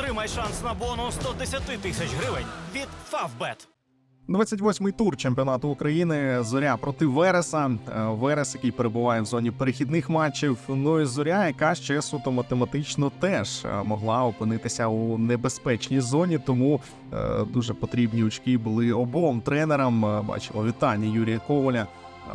Отримай шанс на бонус 110 тисяч гривень від Favbet. 28-й тур чемпіонату України. Зоря проти Вереса. Е, Верес, який перебуває в зоні перехідних матчів. Ну і зоря, яка ще суто математично теж е, могла опинитися у небезпечній зоні. Тому е, дуже потрібні очки були обом тренерам. Бачимо вітання Юрія Коваля,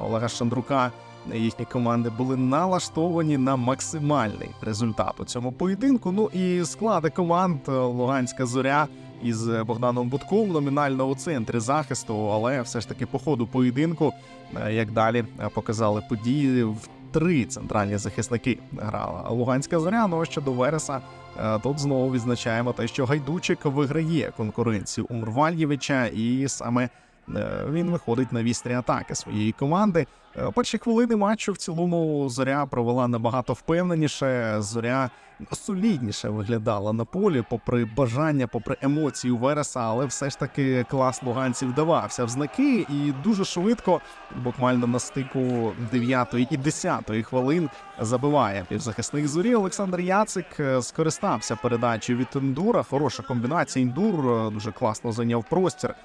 Олега Шандрука. Їхні команди були налаштовані на максимальний результат у цьому поєдинку. Ну і склади команд е, Луганська зоря із Богданом Будком номінально у центрі захисту, але все ж таки по ходу поєдинку, е, як далі е, показали події, в три центральні захисники грала Луганська зоря. Ну а щодо Вереса, е, тут знову відзначаємо те, що Гайдучик виграє конкуренцію у Мурвальєвича, і саме е, він виходить на вістрі атаки своєї команди. Е, Перші хвилини матчу в цілому зоря провела набагато впевненіше. Зоря солідніше виглядала на полі, попри бажання, попри емоції Вереса, але все ж таки клас луганців давався в знаки, і дуже швидко, буквально на стику 9 і 10 хвилин, забиває півзахисник зорі. Олександр Яцик е, скористався передачею від Індура. Хороша комбінація. Індур е, дуже класно зайняв простір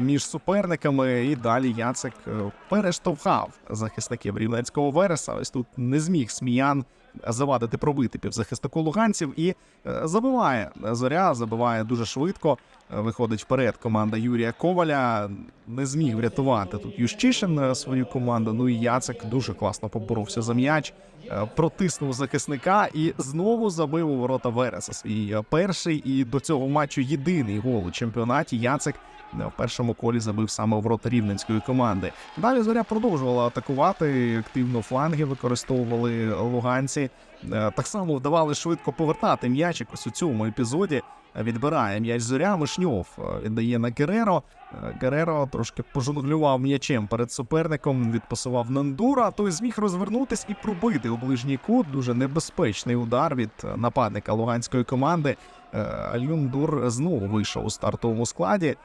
між суперниками. І далі Яцик перештовхав захисників рівненського Вереса. Ось тут не зміг сміян завадити пробити півзахиснику луганців і е, забиває зоря, забиває дуже швидко. Виходить вперед команда Юрія Коваля. Не зміг врятувати тут Ющишин е, свою команду. Ну і Яцек дуже класно поборовся за м'яч, е, протиснув захисника і знову забив у ворота Вереса. Свій е, перший і до цього матчу єдиний гол у чемпіонаті. Яцек в першому колі забив саме у ворота рівненської команди. Далі зоря продовжувала атакувати. Активно фланги використовували луганці. Е, Так само вдавали швидко повертати м'ячик ось у цьому епізоді. Відбирає м'яч зоря. Мишньов е, віддає на Гереро. Е, Гереро трошки пожонглював м'ячем перед суперником, відпасував Нандура. Той зміг розвернутись і пробити у ближній кут. Дуже небезпечний удар від е, нападника луганської команди. Е, Альюндур знову вийшов у стартовому складі.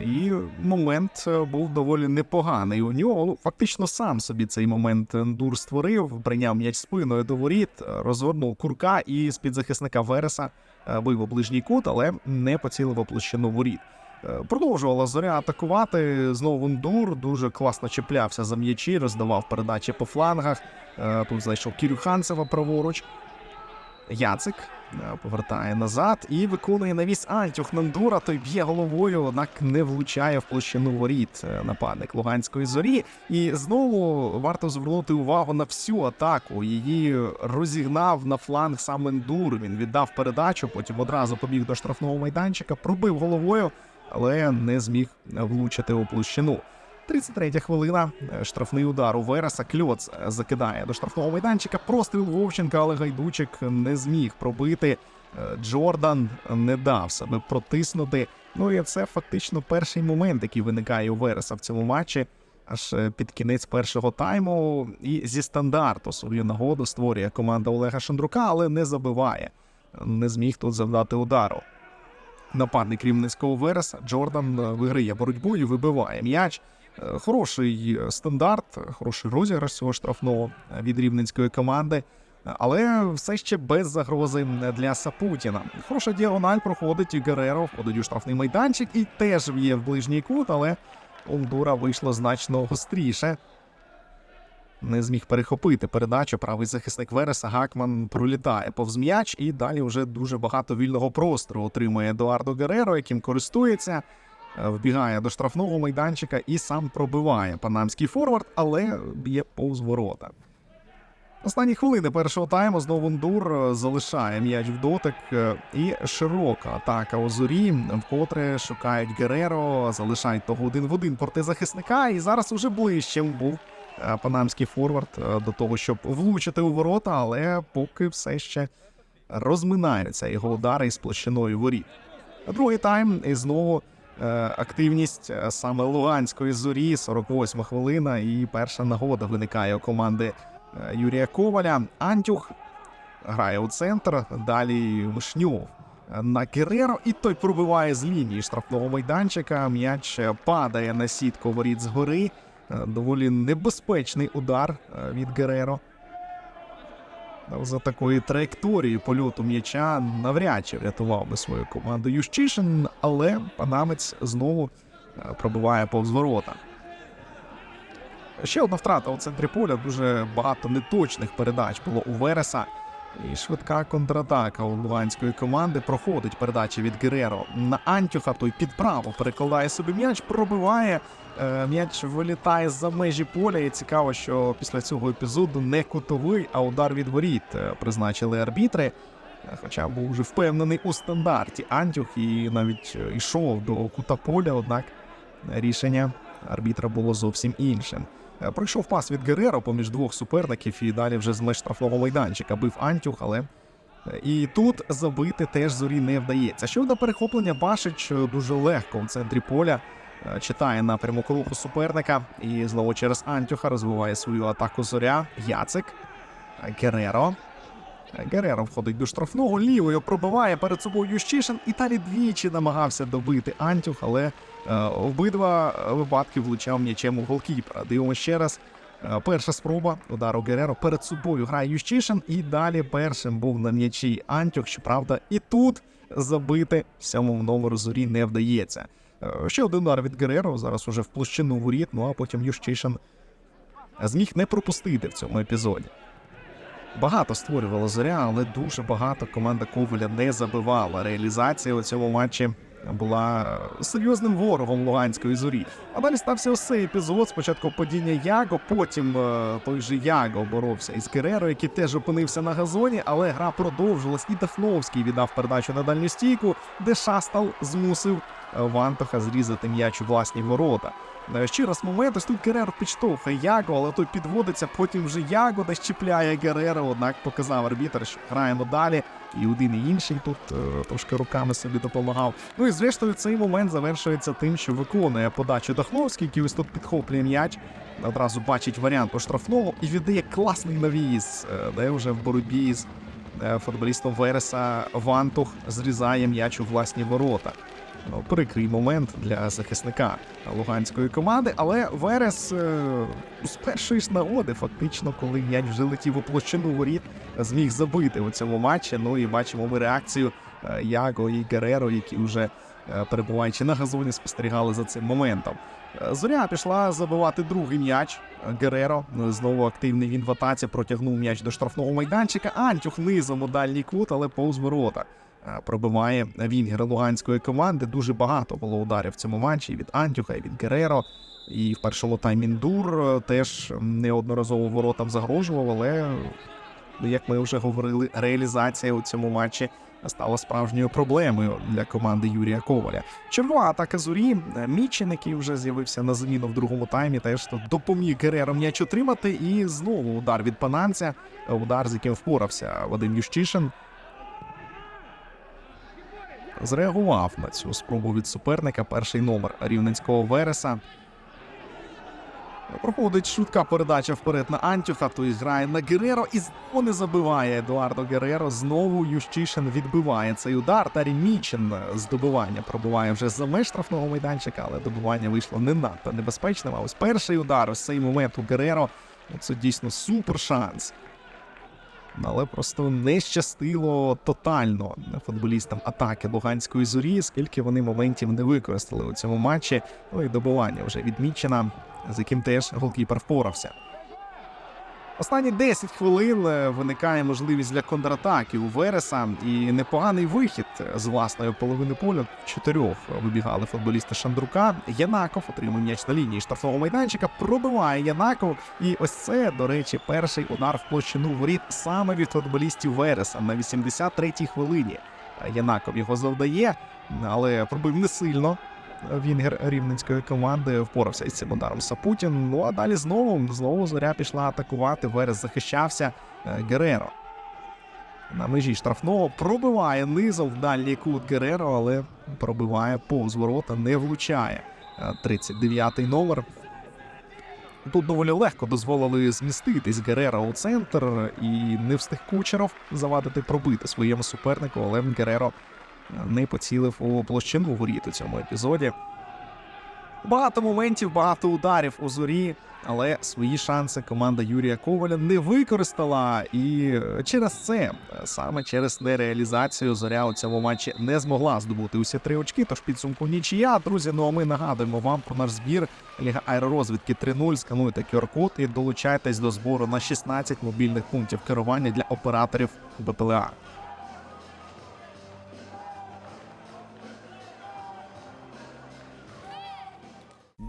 І момент е, був доволі непоганий у нього. Ну, фактично сам собі цей момент Ендур створив, прийняв м'яч спиною до воріт, е, розгорнув курка і з під захисника Вереса е, бив у ближній кут, але не поцілив площину воріт. Е, Продовжувала зоря атакувати. Знову Ендур дуже класно чіплявся за м'ячі, роздавав передачі по флангах. Е, Тут знайшов Кірю Ханцева праворуч. Яцик е, повертає назад і виконує навіс Антюх Нандура. Той б'є головою, однак не влучає в площину воріт е, нападник Луганської зорі. І знову варто звернути увагу на всю атаку. Її розігнав на фланг сам Ендур. Він віддав передачу, потім одразу побіг до штрафного майданчика, пробив головою, але не зміг влучити у площину. 33 хвилина. е, Штрафний удар у Вереса. Кльоц е, закидає до штрафного майданчика. Простріл Вовченка, але гайдучик не зміг пробити. Е, Джордан не дав себе протиснути. Ну і це фактично перший момент, який виникає у Вереса в цьому матчі. Аж під кінець першого тайму. І зі стандарту свою нагоду створює команда Олега Шандрука, але не забиває. Не зміг тут завдати удару. Нападник рівненського Вереса Джордан виграє боротьбу і вибиває м'яч. Хороший стандарт, хороший розіграш цього штрафного від рівненської команди, але все ще без загрози для Сапутіна. Хороша діагональ проходить і Гереро, входить у штрафний майданчик і теж в'є в ближній кут, але у Ндура вийшло значно гостріше. Не зміг перехопити передачу. Правий захисник Вереса Гакман пролітає повз м'яч, і далі вже дуже багато вільного простору отримує Едуардо Гереро, яким користується. Е, Вбігає до штрафного майданчика і сам пробиває панамський форвард, але б'є повз ворота. Останні хвилини першого тайму знову Ндур е, залишає м'яч в дотик е, і широка атака у зорі, вкотре шукають Гереро, залишають того один в один проти захисника. І зараз уже ближче був панамський форвард до того, щоб влучити у ворота, але поки все ще розминаються його удари із площиною воріт. Другий тайм і знову активність е, саме Луганської зорі, 48 хвилина, і перша нагода виникає у команди е, Юрія Коваля. Антюх грає у центр, далі Мишньов на Гереро, і той пробиває з лінії штрафного майданчика. М'яч е, падає на сітку воріт згори. Е, Доволі небезпечний удар е, від Гереро. За такої траєкторії польоту м'яча навряд чи врятував би свою команду Ющишин, але панамець знову е, пробиває повз ворота. Ще одна втрата у центрі поля. Дуже багато неточних передач було у Вереса. І швидка контратака у луганської команди проходить передача від Гереро на Антюха. Той під право перекладає собі м'яч, пробиває. Е, М'яч вилітає за межі поля. І цікаво, що після цього епізоду не кутовий, а удар від воріт е, призначили арбітри. Е, Хоча був вже впевнений у стандарті Антюх і навіть йшов до кута поля, однак рішення арбітра було зовсім іншим. Е, Пройшов пас від Гереро поміж двох суперників і далі вже з штрафного майданчика бив Антюх, але е, і тут забити теж зорі не вдається. Щодо перехоплення Башич е, дуже легко в центрі поля. Читає напрямок руху суперника і знову через Антюха розвиває свою атаку зоря. Яцик. Гереро. Гереро входить до штрафного, лівою пробиває перед собою Ющишин і далі двічі намагався добити Антюх, але е, обидва випадки влучав м'ячем у голкіпера. Дивимося ще раз. Е, Перша спроба удару Гереро перед собою грає Ющишин, і далі першим був на м'ячі Антюх. Щоправда, і тут забити сьомому номеру зорі не вдається. Е, Ще один удар від Гереро, зараз уже в площину воріт, ну а потім Ющишин зміг не пропустити в цьому епізоді. Багато створювала зоря, але дуже багато команда Коваля не забивала. Реалізація у цьому матчі була серйозним ворогом Луганської зорі. А далі стався ось епізод. Спочатку падіння Яго, потім е, той же Яго боровся із Кереро, який теж опинився на газоні, але гра продовжилась, і Дахновський віддав передачу на дальню стійку, де Шастал змусив Вантоха зрізати м'яч у власні ворота. Е, Ще раз момент, ось тут Гереро підштовхує Яго, але той підводиться, потім вже Яго десь чіпляє Гереро, однак показав арбітр, що граємо далі. І один і інший тут е, трошки руками собі допомагав. Ну і зрештою цей момент завершується тим, що виконує подачу Дахновський, який ось тут підхоплює м'яч. Одразу бачить варіант по штрафному і віддає класний навіс, е, де вже в боротьбі з е, футболістом Вереса Вантух зрізає м'яч у власні ворота. Ну, прикрий момент для захисника луганської команди, але Верес е, з першої ж нагоди, фактично, коли м'яч вже летів у площину воріт, зміг забити у цьому матчі. Ну і бачимо ми реакцію е, Яго і Гереро, які вже е, перебуваючи на газоні, спостерігали за цим моментом. Зоря пішла забивати другий м'яч. Гереро ну, знову активний він в атаці протягнув м'яч до штрафного майданчика. Антюх низом у дальній кут, але повз ворота. Е, Пробиває вінгер луганської команди. Дуже багато було ударів в цьому матчі і від Антюха, і від Гереро. І в першому таймі Індур е, теж неодноразово воротам загрожував, але як ми вже говорили, реалізація у цьому матчі стала справжньою проблемою для команди Юрія Коваля. Чергова атака зорі. Мічен, який вже з'явився на заміну в другому таймі, теж допоміг Гереро м'яч отримати. І знову удар від пананця. Удар, з яким впорався Вадим Ющишин. Зреагував на цю спробу від суперника перший номер рівненського Вереса. Проходить швидка передача вперед на Антюха, той грає на Гереро і знову не забиває Едуардо Гереро. Знову Ющишин відбиває цей удар. Та Мічин з добивання пробиває вже за меж штрафного майданчика, але добивання вийшло не надто небезпечним. А ось перший удар, ось цей момент у Гереро. Це дійсно супер шанс. Але просто не щастило тотально футболістам атаки Луганської зорі, скільки вони моментів не використали у цьому матчі. Ну і добування вже відмічена, з яким теж голкіпер впорався. Останні 10 хвилин е, виникає можливість для контратаки у Вереса і непоганий вихід з власної половини поля. Чотирьох вибігали футболісти Шандрука. Янаков отримує м'яч на лінії штрафного майданчика, пробиває Янаков. І ось це, до речі, перший удар в площину воріт саме від футболістів Вереса на 83-й хвилині. Янаков його завдає, але пробив не сильно. Вінгер рівненської команди впорався із цим ударом Сапутін. Ну а далі знову знову зоря пішла атакувати. Верес захищався е, Гереро. На межі штрафного пробиває низом в дальній кут Гереро, але пробиває повз ворота, не влучає. Е, 39-й номер. Тут доволі легко дозволили зміститись Гереро у центр, і не встиг Кучеров завадити пробити своєму супернику, але Гереро не поцілив у площину воріт у цьому епізоді. Багато моментів, багато ударів у зорі, але свої шанси команда Юрія Коваля не використала. І через це, саме через нереалізацію, зоря у цьому матчі не змогла здобути усі три очки. Тож підсумку нічия. Друзі, ну а ми нагадуємо вам про наш збір Ліга аеророзвідки 3.0. Скануйте QR-код і долучайтесь до збору на 16 мобільних пунктів керування для операторів БПЛА.